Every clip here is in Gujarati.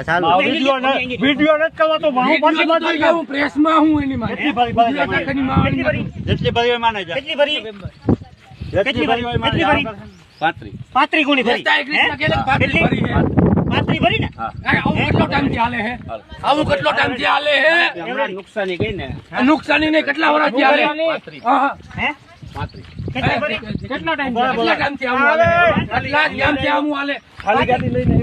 ચાલો. ને કેટલા વર્ષમાં કેટલી જા. કેટલી માને કેટલી? ને? આ આવું હાલે હે? આવું કેટલો હાલે હે? નુકસાની ગઈ ને? આ નુકસાની ને કેટલા વર્ષથી હાલે હા, હા. હે કેટલી ભરી કેટલા ટાઈમ કેટલા ટાઈમથી આવું હાલે કેટલા ટાઈમથી આવું હાલે ખાલી ગાડી લઈને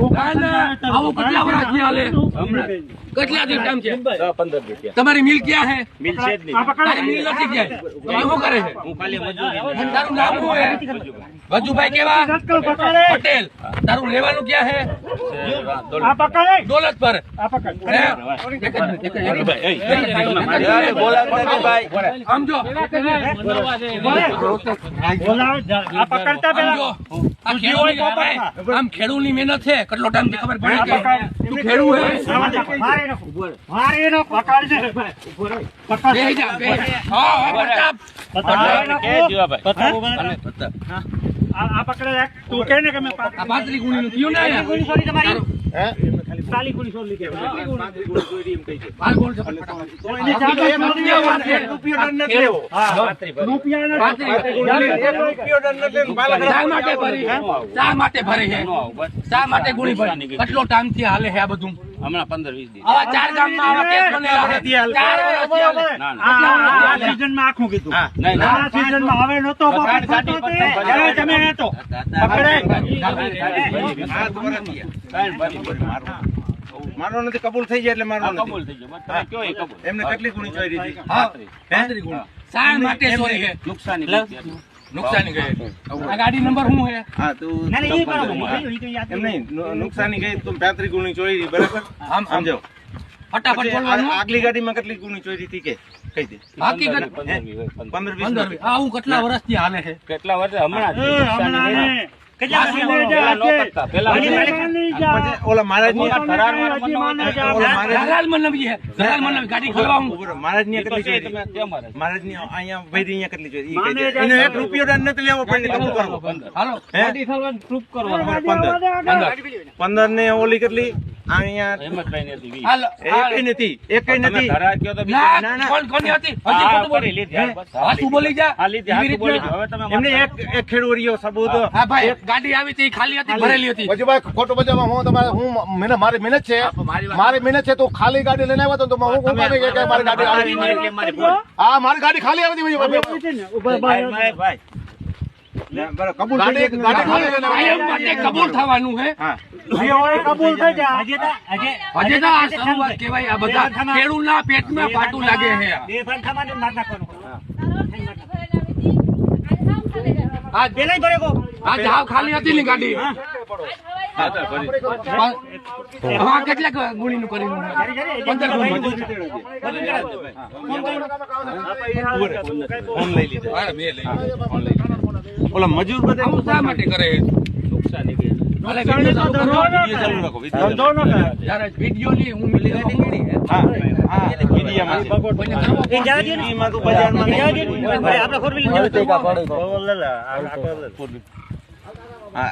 આવા. કેટલા ના, ના, હાલે ટાઈમ છે? પંદર રૂપિયા. તમારી મિલ ક્યાં હે મિલ છે જ નહીં. મિલ નથી શું કરે છે? હું ખાલી મજૂરી તારું નામ શું હે વજુભાઈ કેવા? પટેલ. તારું લેવાનું ક્યાં હે દોલત પર. આ પકડ. હે? એક જ મિનિટ, એક જ મિનિટ. એક જ મિનિટ. આમ ખેડૂત ખેડૂતની મહેનત છે. કેટલો ટાઈમ ખબર પડે કે તું ખેડૂત હે મારે એનો મારે એનો પકડ છે. જા. હા, હા, પ્રતાપ. મારે એનો કે જીવાભાઈ. પકડ. આ આ પકડે તું કે ને કે મે આ ગુણી નું થયું ને ગુણી સોરી તમારી. હા. નથી. લેવો. બાલા શા માટે ભરી? હે? શા ગુણી ભરી કેટલો ટાઈમથી હાલે હે આ બધું? હમણાં પંદર વીસ દિવસ. ચાર કેસ બનેલા. ના, આખું કીધું. હવે તમે નહોતો. પકડાય. મારો. નથી કબૂલ થઈ જાય એટલે મારો કબૂલ થઈ ગયો બસ તમે કયો એ કબૂલ? એમને કેટલી ગુણી ચોરી હતી. નુકસાની. નુકસાની ગઈ. આ ગાડી નંબર શું છે? હા તું ના ના એ બરાબર તો યાદ એમ નહીં નુકસાની ગઈ તું પાંત્રીસ ગુણી ચોરી બરાબર? આમ સમજો. ફટાફટ બોલવાનું. આગલી ગાડીમાં કેટલી ગુણી ચોરી હતી કે? કહી દે. હકીકત પંદર વીસ હોય, પંદર. પંદર વીસ. પંદર નથી. આવું કેટલા વર્ષથી હાલે છે? કેટલા વર્ષ હમણાં હમણાં ઓલા મહારાજ અહીંયા વૈરી અહીંયા કેટલી એનો એક રૂપિયો નથી લેવો પંદર ને ઓલી કેટલી? મારી મહેનત છે. મારી મહેનત છે તો ખાલી ગાડી લઈને આવ્યો તો હું હું મારી ગાડી. હા મારી ગાડી ખાલી આવી હતી કબૂલ થવાનું હા. કબૂલ થઈ જા. હજી તો હજી હજી તો આ શરૂઆત કહેવાય આ બધા ખેડૂતના પેટમાં પાટું લાગે છે. બે ભાન થવાનું નાખવાનું. આ પેલા ભરે કો આ જાવ ખાલી હતી ને ગાડી. હા. કેટલાક ગુણીનું નું કરી પંદર ફોન લઈ લીધો. ઓલા મજૂર બધા શા માટે કરે નુકસાની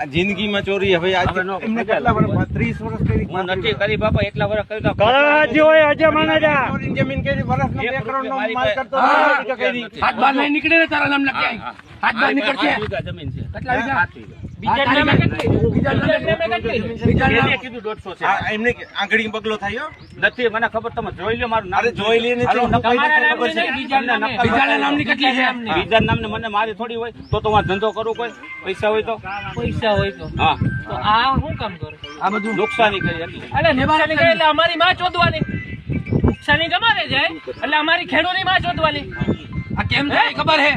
જિંદગીમાં ચોરી હવે કેટલા વર્ષ કરી નથી કરી બાપા એટલા વર્ષ કરી તો કરા હજી હોય હજી માને જા. ચોરીની જમીન કરી નીકળે તારા નામ. હાથ બાર નીકળશે. કેટલા વીઘા? આઠ વીઘા. બીજા નામે કેટલી? બીજા નામે કેટલી? બીજા એને નામે- કીધું દોઢસો છે. આ એમને આંગળી બગલો થાય નથી મને ખબર તમે જોઈ લો મારું નામ. જોઈ લે નથી, હાલો, હું કઈ તમારા રીતે ખબર નામની છે? નહીં, બીજાના નામની કેટલી છે? બીજા નામને મને મારી થોડી હોય તો તો ધંધો કરું કોઈ? પૈસા હોય તો? પૈસા હોય તો. હા. તો આ શું કામ કરે? આ બધું. નુકસાની કરી એટલી નુકસાની કરે એટલે અમારી માં ચોદવાની નુકસાની તમારે જાય એટલે અમારી ખેડૂતની માં ચોદવાની આ કેમ થાય ખબર હે?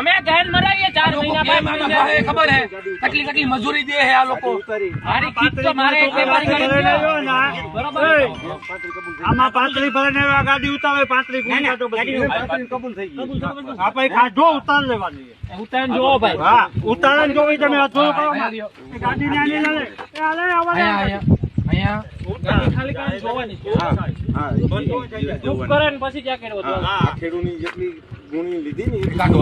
અમે ઘાયલ મરાવીએ ચાર મહિના પાંચ મહિના ભાઈ ખબર હે? કેટલી કેટલી મજૂરી દે હે આ લોકો. મારી કીટ તો મારે એક ગાડી ભરાઈને ગયો. બરોબર. આમાં પાંત્રી ભરને આ ગાડી ઉતાવે પાંત્રી ગુણ કાઢો બધી. ગાડી કબૂલ થઈ ગઈ. આપણે ખાધો ઉતાર લેવાની. ઉતાર જો ભાઈ. હા ઉતારણ જોવી તમે કરો. એ ગાડી ને આની લે. એ આલે આવા અહીંયા ખાલી કામ જોવાની. છે. હા કરે ને પછી ક્યાં કર્યો હા ખેડૂની જેટલી ગુણી લીધી ને કાઢો.